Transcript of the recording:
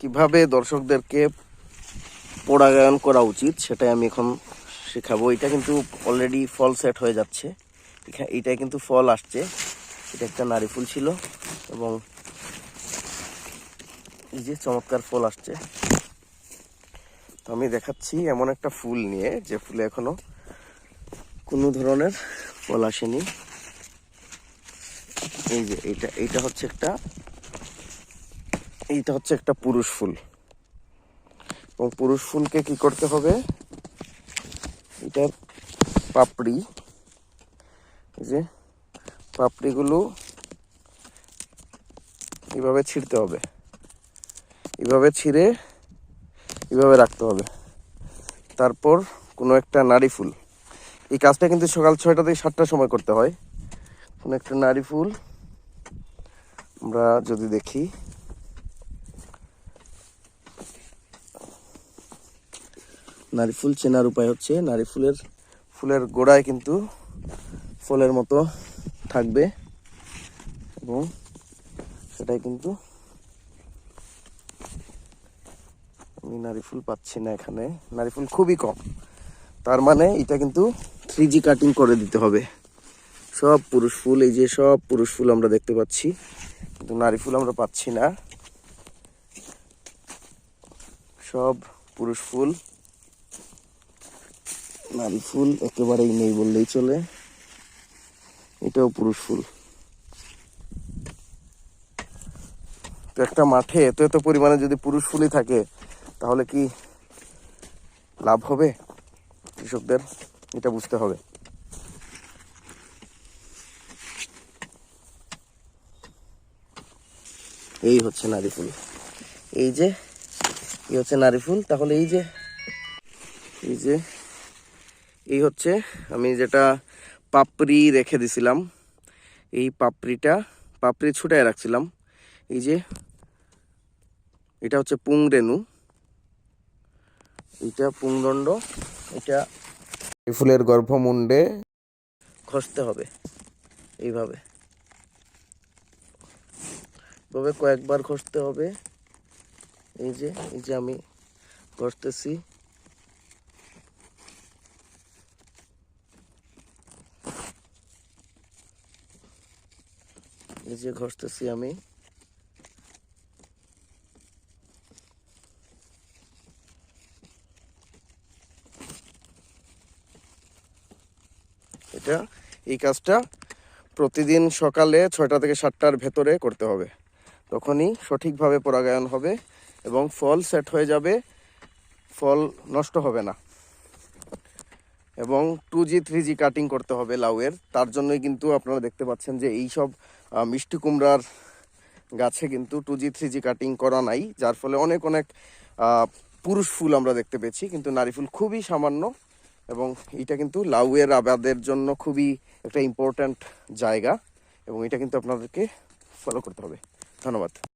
কীভাবে দর্শকদেরকে পরাগায়ন করা উচিত সেটাই আমি এখন শেখাবো। এটা কিন্তু অলরেডি ফল সেট হয়ে যাচ্ছে। এটাই কিন্তু ফল আসছে। এটা একটা নারী ফুল ছিল এবং এই যে চমৎকার ফল আসছে। তো আমি দেখাচ্ছি এমন একটা ফুল নিয়ে, যে ফুলে এখনও কোনো ধরনের ফল আসেনি। এই যে, এইটা এইটা হচ্ছে একটা এইটা হচ্ছে একটা পুরুষ ফুল। এবং পুরুষ ফুলকে কি করতে হবে? এটা পাপড়ি। যে পাপড়িগুলো এভাবে ছিঁড়তে হবে। এভাবে ছিঁড়ে এভাবে রাখতে হবে। তারপর কোনো একটা নারী ফুল। এই কাজটা কিন্তু সকাল ছয়টা থেকে সাতটার সময় করতে হয়। কোনো একটা নারী ফুল আমরা যদি দেখি। নারী ফুল চেনার উপায় হচ্ছে নারী ফুলের ফুলের গোড়ায় কিন্তু ফলের মতো থাকবে এবং সেটাই কিন্তু আমি নারী ফুল পাচ্ছি না এখানে। নারী ফুল খুবই কম। তার মানে এটা কিন্তু থ্রি কাটিং করে দিতে হবে। সব পুরুষ ফুল, এই যে সব পুরুষ ফুল আমরা দেখতে পাচ্ছি। কিন্তু নারী ফুল আমরা পাচ্ছি না। সব পুরুষ ফুল নারী ফুল একেবারেই নেই বললেই চলে। এটাও পুরুষ ফুল। তো একটা মাঠে এত এত পরিমাণে যদি পুরুষ ফুলই থাকে, তাহলে কি লাভ হবে? কৃষকদের এটা বুঝতে হবে। এই হচ্ছে নারী ফুল। এই যে, এই হচ্ছে নারী ফুল। তাহলে এই যে এই যে এই হচ্ছে আমি যেটা পাপড়ি রেখে দিছিলাম। এই পাপড়িটা, পাপড়ি ছুটায় রাখছিলাম। এই যে, এটা হচ্ছে পুং পুংরেণু এটা পুংদণ্ড এটা ফুলের গর্ভমুণ্ডে ঘষতে হবে, এইভাবে। এভাবে কয়েকবার ঘষতে হবে। এই যে এই যে আমি ঘষতেছি। যে ঘষতেছি আমি। এটা এই কাজটা প্রতিদিন সকালে ছয়টা থেকে সাতটার ভেতরে করতে হবে। তখনই সঠিকভাবে পরাগায়ন হবে এবং ফল সেট হয়ে যাবে। ফল নষ্ট হবে না। এবং two G three G cutting করতে হবে লাউয়ের। তার জন্যই কিন্তু আপনারা দেখতে পাচ্ছেন যে এই সব মিষ্টি কুমড়ার গাছে কিন্তু two G three G cutting করা নাই, যার ফলে অনেক অনেক পুরুষ ফুল আমরা দেখতে পেয়েছি, কিন্তু নারী ফুল খুবই সামান্য এবং এটা কিন্তু লাউয়ের আবাদের জন্য খুবই একটা ইম্পর্ট্যান্ট জায়গা এবং এটা কিন্তু আপনাদেরকে ফলো করতে হবে। ধন্যবাদ।